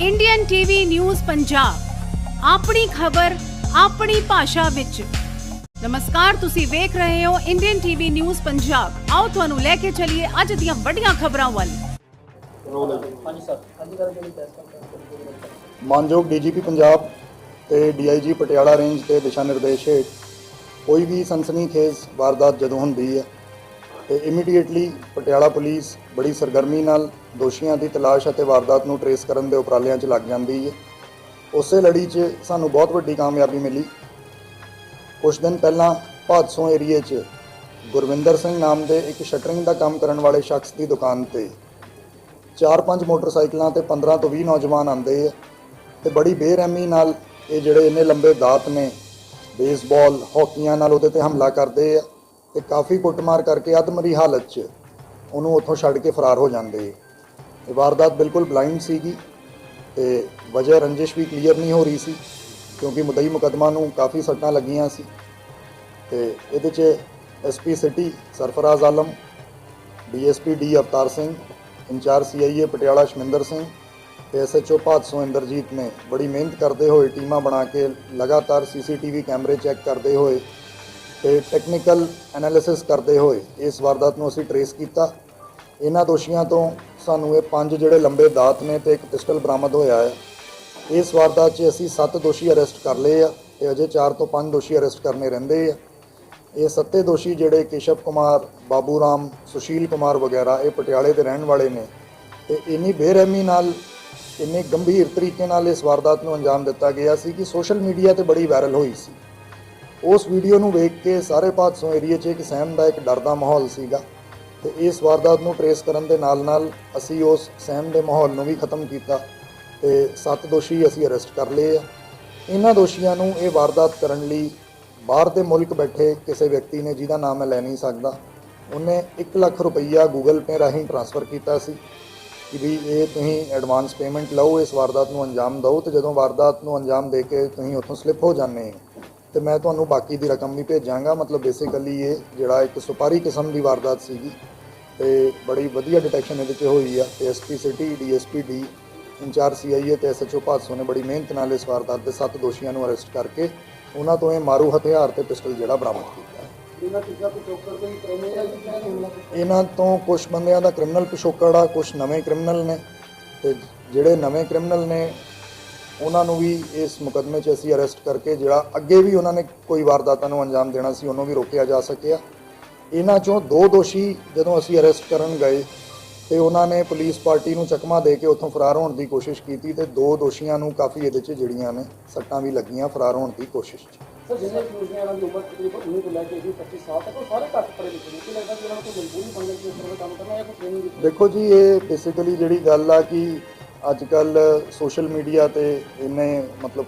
Indian TV news Punjab ਆਪਣੀ ਖਬਰ ਆਪਣੀ ਭਾਸ਼ਾ ਵਿੱਚ। ਨਮਸਕਾਰ ਤੁਸੀਂ ਵੇਖ ਰਹੇ ਹੋ ਇੰਡੀਅਨ ਟੀਵੀ ਨਿਊਜ਼ ਪੰਜਾਬ ਆਓ ਤੁਹਾਨੂੰ ਲੈ ਕੇ ਚੱਲੀਏ ਅੱਜ ਦੀਆਂ ਵੱਡੀਆਂ ਖਬਰਾਂ ਵੱਲ। ਮਾਨਯੋਗ ਡੀਜੀਪੀ ਪੰਜਾਬ ਤੇ ਡੀਆਈਜੀ ਪਟਿਆਲਾ ਰੇਂਜ ਦੇ ਦਿਸ਼ਾ ਨਿਰਦੇਸ਼ ਹੇਠ ਕੋਈ ਵੀ ਸਨਸਨੀਖੇਜ਼ ਵਾਰਦਾਤ ਜਦੋਂ ਹੁੰਦੀ ਹੈ ਤੇ ਇਮੀਡੀਏਟਲੀ ਪਟਿਆਲਾ ਪੁਲਿਸ ਬੜੀ ਸਰਗਰਮੀ ਨਾਲ ਦੋਸ਼ੀਆਂ ਦੀ ਤਲਾਸ਼ ਅਤੇ ਵਾਰਦਾਤ ਨੂੰ ਟਰੇਸ ਕਰਨ ਦੇ ਉਪਰਾਲਿਆਂ 'ਚ ਲੱਗ ਜਾਂਦੀ ਹੈ। ਉਸੇ ਲੜੀ 'ਚ ਸਾਨੂੰ ਬਹੁਤ ਵੱਡੀ ਕਾਮਯਾਬੀ ਮਿਲੀ। ਕੁਝ ਦਿਨ ਪਹਿਲਾਂ ਭਾਦਸੋਂ ਏਰੀਏ 'ਚ ਗੁਰਵਿੰਦਰ ਸਿੰਘ ਨਾਮ ਦੇ ਇੱਕ ਸ਼ਟਰਿੰਗ ਦਾ ਕੰਮ ਕਰਨ ਵਾਲੇ ਸ਼ਖਸ ਦੀ ਦੁਕਾਨ ਤੇ ਚਾਰ ਪੰਜ ਮੋਟਰਸਾਈਕਲਾਂ ਤੇ 15 ਤੋਂ 20 ਨੌਜਵਾਨ ਆਂਦੇ ਆ ਤੇ ਬੜੀ ਬੇਰਹਿਮੀ ਨਾਲ ਇਹ ਜਿਹੜੇ ਇੰਨੇ ਲੰਬੇ ਦਾਤ ਨੇ ਬੇਸਬਾਲ ਹਾਕੀਆਂ ਨਾਲ ਉਹਦੇ ਤੇ ਹਮਲਾ ਕਰਦੇ ਆ। ਤੇ ਕਾਫੀ ਕੁੱਟਮਾਰ ਕਰਕੇ ਅਧਮਰੀ ਹਾਲਤ 'ਚ ਉਹਨੂੰ ਉੱਥੋਂ ਛੱਡ ਕੇ ਫਰਾਰ ਹੋ ਜਾਂਦੇ। ਆ ਇਹ ਵਾਰਦਾਤ ਬਿਲਕੁਲ ਬਲਾਈਂਡ ਸੀਗੀ ਤੇ ਵਜ੍ਹਾ ਰੰਜਿਸ਼ ਵੀ ਕਲੀਅਰ ਨਹੀਂ ਹੋ ਰਹੀ ਸੀ, ਕਿਉਂਕਿ ਮੁਦਈ ਮੁਕਦਮਾ ਨੂੰ ਕਾਫੀ ਸੱਟਾਂ ਲੱਗੀਆਂ ਸੀ। ਤੇ ਇਹਦੇ 'ਚ SP city Sarfaraz Alam DSP D Avtar Singh, incharge CIA Patiala Shaminder Singh ਤੇ ਐਸਐਚਓ ਭਾਦਸੋਂ ਇੰਦਰਜੀਤ ਨੇ ਬੜੀ ਮਿਹਨਤ ਕਰਦੇ ਹੋਏ ਟੀਮਾਂ ਬਣਾ ਕੇ ਲਗਾਤਾਰ ਸੀਸੀਟੀਵੀ ਕੈਮਰੇ ਚੈੱਕ ਕਰਦੇ ਹੋਏ ਤੇ ਟੈਕਨੀਕਲ ਐਨਾਲਿਸਿਸ ਕਰਦੇ ਹੋਏ ਇਸ ਵਾਰਦਾਤ ਨੂੰ ਅਸੀਂ ਟਰੇਸ ਕੀਤਾ। ਇਹਨਾਂ ਦੋਸ਼ੀਆਂ ਤੋਂ ਸਾਨੂੰ ਇਹ ਪੰਜ ਜਿਹੜੇ ਲੰਬੇ ਦਾਤ ਨੇ ਤੇ ਇੱਕ ਪਿਸਟਲ ਬਰਾਮਦ ਹੋਇਆ ਹੈ। ਇਸ ਵਾਰਦਾਤ 'ਚ ਅਸੀਂ 7 ਦੋਸ਼ੀ ਅਰੈਸਟ ਕਰ ਲਏ ਆ ਤੇ ਅਜੇ 4 ਤੋਂ 5 ਦੋਸ਼ੀ ਅਰੈਸਟ ਕਰਨੇ ਰਹਿੰਦੇ ਆ। ਇਹ ਸੱਤੇ ਦੋਸ਼ੀ ਜਿਹੜੇ ਕੇਸ਼ਵ ਕੁਮਾਰ ਬਾਬੂ ਰਾਮ ਸੁਸ਼ੀਲ ਕੁਮਾਰ ਵਗੈਰਾ ਇਹ ਪਟਿਆਲੇ ਦੇ ਰਹਿਣ ਵਾਲੇ ਨੇ ਤੇ ਇੰਨੀ ਬੇਰਹਿਮੀ ਨਾਲ, ਇੰਨੇ ਗੰਭੀਰ ਤਰੀਕੇ ਨਾਲ ਇਸ ਵਾਰਦਾਤ ਨੂੰ ਅੰਜਾਮ ਦਿੱਤਾ ਗਿਆ ਸੀ ਕਿ ਸੋਸ਼ਲ ਮੀਡੀਆ ਤੇ ਬੜੀ ਵਾਇਰਲ ਹੋਈ ਸੀ। ਉਸ ਵੀਡੀਓ ਨੂੰ ਵੇਖ ਕੇ ਸਾਰੇ ਪਾਤਸੋਂ ਏਰੀਏ 'ਚ ਇੱਕ ਸਹਿਮ ਦਾ ਇੱਕ ਡਰ ਦਾ ਮਾਹੌਲ ਸੀਗਾ ਤੇ ਇਸ ਵਾਰਦਾਤ ਨੂੰ ਟਰੇਸ ਕਰਨ ਦੇ ਨਾਲ-ਨਾਲ ਅਸੀਂ ਉਸ ਸਹਿਮ ਦੇ ਮਾਹੌਲ ਨੂੰ ਵੀ ਖਤਮ ਕੀਤਾ ਤੇ ਸੱਤ ਦੋਸ਼ੀ ਅਸੀਂ ਅਰੈਸਟ ਕਰ ਲਏ ਆ। ਇਹਨਾਂ ਦੋਸ਼ੀਆਂ ਨੂੰ ਇਹ ਵਾਰਦਾਤ ਕਰਨ ਲਈ ਬਾਹਰ ਦੇ ਮੁਲਕ ਬੈਠੇ ਕਿਸੇ ਵਿਅਕਤੀ ਨੇ ਜਿਹਦਾ ਨਾਮ ਮੈਂ ਲੈ ਨਹੀਂ ਸਕਦਾ, ਉਹਨੇ 1 ਲੱਖ ਰੁਪਈਆ ਗੂਗਲ ਪੇ ਰਾਹੀਂ ਟ੍ਰਾਂਸਫਰ ਕੀਤਾ ਸੀ ਕਿ ਵੀ ਇਹ ਤੁਸੀਂ ਐਡਵਾਂਸ ਪੇਮੈਂਟ ਲਓ, ਇਸ ਵਾਰਦਾਤ ਨੂੰ ਅੰਜਾਮ ਦਿਓ ਤੇ ਜਦੋਂ ਵਾਰਦਾਤ ਨੂੰ ਅੰਜਾਮ ਦੇ ਕੇ ਤੁਸੀਂ ਉੱਥੋਂ ਸਲਿੱਪ ਹੋ ਜਾਂਦੇ ਹੋ। ਤੇ ਮੈਂ ਤੁਹਾਨੂੰ ਬਾਕੀ ਦੀ ਰਕਮ ਵੀ ਭੇਜਾਂਗਾ। ਮਤਲਬ ਬੇਸਿਕਲੀ ਇਹ ਜਿਹੜਾ ਇੱਕ ਸੁਪਾਰੀ ਕਿਸਮ ਦੀ ਵਾਰਦਾਤ ਸੀਗੀ। ਤੇ ਬੜੀ ਵਧੀਆ ਡਿਟੈਕਸ਼ਨ ਇਹਦੇ 'ਚ ਹੋਈ ਆ। ਤੇ SP city DSP D incharge CIA ਤੇ ਐਸਐਚਓ ਭਾਦਸੋਂ ਨੇ ਬੜੀ ਮਿਹਨਤ ਨਾਲ ਇਸ ਵਾਰਦਾਤ ਦੇ ਸੱਤ ਦੋਸ਼ੀਆਂ ਨੂੰ ਅਰੈਸਟ ਕਰਕੇ ਉਹਨਾਂ ਤੋਂ ਇਹ ਮਾਰੂ ਹਥਿਆਰ ਤੇ ਪਿਸਟਲ ਜਿਹੜਾ ਬਰਾਮਦ ਕੀਤਾ। ਇਹਨਾਂ ਤੋਂ ਕੁਝ ਬੰਦਿਆਂ ਦਾ ਕ੍ਰਿਮੀਨਲ ਪਿਛੋਕੜ ਆ ਕੁਝ ਨਵੇਂ ਕ੍ਰਿਮੀਨਲ ਨੇ। ਤੇ ਜਿਹੜੇ ਨਵੇਂ ਕ੍ਰਿਮੀਨਲ ਨੇ ਉਹਨਾਂ ਨੂੰ ਵੀ ਇਸ ਮੁਕਦਮੇ 'ਚ ਅਸੀਂ ਅਰੈਸਟ ਕਰਕੇ ਜਿਹੜਾ ਅੱਗੇ ਵੀ ਉਹਨਾਂ ਨੇ ਕੋਈ ਵਾਰਦਾਤਾਂ ਨੂੰ ਅੰਜਾਮ ਦੇਣਾ ਸੀ ਉਹਨੂੰ ਵੀ ਰੋਕਿਆ ਜਾ ਸਕਿਆ। ਇਹਨਾਂ 'ਚੋਂ ਦੋ ਦੋਸ਼ੀ ਜਦੋਂ ਅਸੀਂ ਅਰੈਸਟ ਕਰਨ ਗਏ ਤੇ ਉਹਨਾਂ ਨੇ ਪੁਲਿਸ ਪਾਰਟੀ ਨੂੰ ਚਕਮਾ ਦੇ ਕੇ ਉੱਥੋਂ ਫਰਾਰ ਹੋਣ ਦੀ ਕੋਸ਼ਿਸ਼ ਕੀਤੀ ਤੇ ਦੋ ਦੋਸ਼ੀਆਂ ਨੂੰ ਕਾਫੀ ਇਹਦੇ 'ਚ ਜਿਹੜੀਆਂ ਨੇ ਸੱਟਾਂ ਵੀ ਲੱਗੀਆਂ ਫਰਾਰ ਹੋਣ ਦੀ ਕੋਸ਼ਿਸ਼ 'ਚ। ਸਰ ਜਿਹਨੇ ਕਿਉਂ ਇਹਨਾਂ ਦੀ ਉਮਰ ਤਕਰੀਬਨ 19 ਤੋਂ ਲੈ ਕੇ 25 ਸਾਲ ਤੱਕ ਉਹ ਸਾਰੇ ਘੱਟ ਪੜ੍ਹੇ ਲਿਖੇ ਨੇ। ਕੀ ਲੱਗਦਾ ਕਿ ਉਹਨਾਂ ਨੂੰ ਕੋਈ ਮਜਬੂਰੀ ਬਣ ਜਾਂਦੀ ਹੈ ਇਸ ਤਰ੍ਹਾਂ ਦਾ ਕੰਮ ਕਰਨਾ ਜਾਂ ਕੋਈ ਟ੍ਰੇਨਿੰਗ ਦਿੱਤੀ ਦੇਖੋ ਜੀ ਇਹ ਬੇਸਿਕਲੀ ਜਿਹੜੀ ਗੱਲ ਆ ਕਿ ਅੱਜ ਕੱਲ ਸੋਸ਼ਲ ਮੀਡੀਆ ਤੇ ਇਹਨੇ ਮਤਲਬ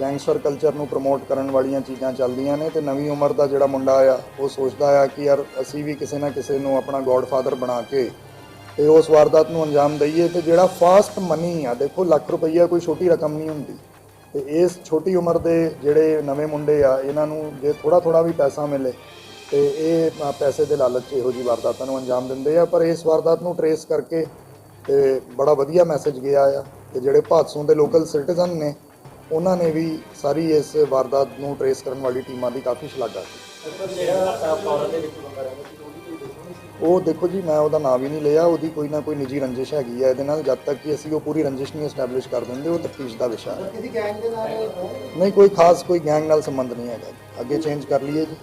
ਗੈਂਗਸਟਰ ਕਲਚਰ ਨੂੰ ਪ੍ਰਮੋਟ ਕਰਨ ਵਾਲੀਆਂ ਚੀਜ਼ਾਂ ਚੱਲਦੀਆਂ ਨੇ ਤੇ ਨਵੀਂ ਉਮਰ ਦਾ ਜਿਹੜਾ ਮੁੰਡਾ ਆ, ਉਹ ਸੋਚਦਾ ਆ ਕਿ ਯਾਰ ਅਸੀਂ ਵੀ ਕਿਸੇ ਨਾ ਕਿਸੇ ਨੂੰ ਆਪਣਾ ਗੋਡਫਾਦਰ ਬਣਾ ਕੇ ਤੇ ਉਸ ਵਾਰਦਾਤ ਨੂੰ ਅੰਜਾਮ ਦਈਏ ਤੇ ਜਿਹੜਾ ਫਾਸਟ ਮਨੀ ਆ, ਦੇਖੋ ਲੱਖ ਰੁਪਈਆ ਕੋਈ ਛੋਟੀ ਰਕਮ ਨਹੀਂ ਹੁੰਦੀ। ਤੇ ਇਸ ਛੋਟੀ ਉਮਰ ਦੇ ਜਿਹੜੇ ਨਵੇਂ ਮੁੰਡੇ ਆ, ਇਹਨਾਂ ਨੂੰ ਜੇ ਥੋੜਾ ਥੋੜਾ ਵੀ ਪੈਸਾ ਮਿਲੇ ਤੇ ਇਹ ਪੈਸੇ ਦੇ ਲਾਲਚ ਇਹੋ ਜੀ ਵਾਰਦਾਤਾਂ ਨੂੰ ਅੰਜਾਮ ਦਿੰਦੇ ਆ। ਪਰ ਇਸ ਵਾਰਦਾਤ ਨੂੰ ਟਰੇਸ ਕਰਕੇ ਤੇ ਬੜਾ ਵਧੀਆ ਮੈਸੇਜ ਗਿਆ ਆ ਤੇ ਜਿਹੜੇ ਭਾਦਸੋਂ ਦੇ ਲੋਕਲ ਸਿਟੀਜ਼ਨ ਨੇ ਉਹਨਾਂ ਨੇ ਵੀ ਸਾਰੀ ਇਸ ਵਾਰਦਾਤ ਨੂੰ ਟਰੇਸ ਕਰਨ ਵਾਲੀ ਟੀਮਾਂ ਦੀ ਕਾਫੀ ਸ਼ਲਾਘਾ ਕੀਤੀ। ਉਹ ਦੇਖੋ ਜੀ ਮੈਂ ਉਹਦਾ ਨਾਮ ਹੀ ਨਹੀਂ ਲਿਆ ਉਹਦੀ ਕੋਈ ਨਾ ਕੋਈ ਨਿੱਜੀ ਰੰਜਿਸ਼ ਹੈਗੀ ਆ ਇਹਦੇ ਨਾਲ ਜਦ ਤੱਕ ਕਿ ਅਸੀਂ ਉਹ ਪੂਰੀ ਰੰਜਿਸ਼ ਨਹੀਂ ਐਸਟੈਬਲਿਸ਼ ਕਰ ਦਿੰਦੇ ਉਹ ਤਫਤੀਸ਼ ਦਾ ਵਿਸ਼ਾ ਹੈ। ਕਿਸੇ ਗੈਂਗ ਦੇ ਨਾਲ? ਨਹੀਂ ਕੋਈ ਖਾਸ ਕੋਈ ਗੈਂਗ ਨਾਲ ਸੰਬੰਧ ਨਹੀਂ ਹੈਗਾ ਅੱਗੇ ਚੇਂਜ ਕਰ ਲਈਏ ਜੀ।